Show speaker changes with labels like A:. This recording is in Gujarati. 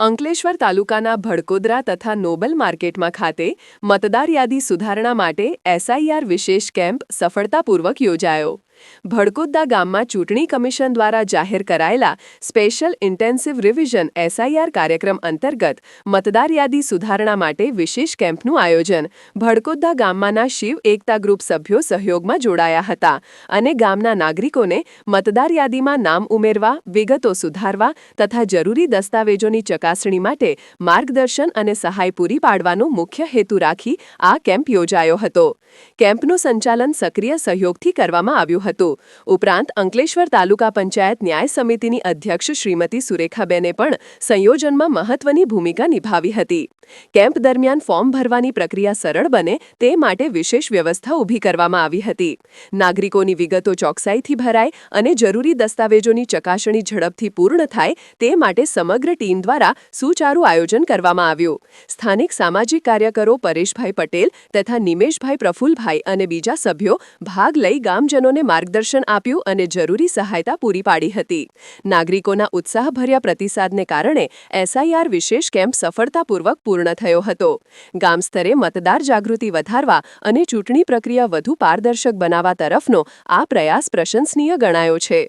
A: અંકલેશ્વર તાલુકાના ભડકોદરા તથા નોબલ માર્કેટમાં ખાતે મતદાર યાદી સુધારણા માટે એસઆઈઆર વિશેષ કેમ્પ સફળતાપૂર્વક યોજાયો. ભડકોદા ગામમાં ચૂંટણી કમિશન દ્વારા જાહેર કરાયેલા સ્પેશિયલ ઇન્ટેન્સિવ રિવિઝન એસઆઈઆર કાર્યક્રમ અંતર્ગત મતદાર યાદી સુધારણા માટે વિશેષ કેમ્પનું આયોજન ભડકોદા ગામમાંના શિવ એકતા ગ્રુપ સભ્યો સહયોગમાં જોડાયા હતા અને ગામના નાગરિકોને મતદાર યાદીમાં નામ ઉમેરવા, વિગતો સુધારવા તથા જરૂરી દસ્તાવેજોની ચકાસણી માટે માર્ગદર્શન અને સહાય પૂરી પાડવાનો મુખ્ય હેતુ રાખી આ કેમ્પ યોજાયો હતો. કેમ્પનું સંચાલન સક્રિય સહયોગથી કરવામાં આવ્યું હતું. ઉપરાંત, અંકલેશ્વર તાલુકા પંચાયત ન્યાય સમિતિની અધ્યક્ષ શ્રીમતી સુરેખાબેને પણ સંયોજનમાં મહત્વની ભૂમિકા નિભાવી હતી. કેમ્પ દરમિયાન ફોર્મ ભરવાની પ્રક્રિયા સરળ બને તે માટે વિશેષ વ્યવસ્થા ઊભી કરવામાં આવી હતી. નાગરિકોની વિગતો ચોકસાઈથી ભરાય અને જરૂરી દસ્તાવેજોની ચકાસણી ઝડપથી પૂર્ણ થાય તે માટે સમગ્ર ટીમ દ્વારા સુચારું આયોજન કરવામાં આવ્યું. સ્થાનિક સામાજિક કાર્યકરો પરેશભાઈ પટેલ તથા નિમેશભાઈ પ્રફુલભાઈ અને બીજા સભ્યો ભાગ લઈ ગામજનોને માર્ગદર્શન આપ્યું અને જરૂરી સહાયતા પૂરી પાડી હતી. નાગરિકોના ઉત્સાહભર્યા પ્રતિસાદને કારણે એસઆઈઆર વિશેષ કેમ્પ સફળતાપૂર્વક પૂર્ણ થયો હતો. ગામ સ્તરે મતદાર જાગૃતિ વધારવા અને ચૂંટણી પ્રક્રિયા વધુ પારદર્શક બનાવવા તરફનો આ પ્રયાસ પ્રશંસનીય ગણાયો છે.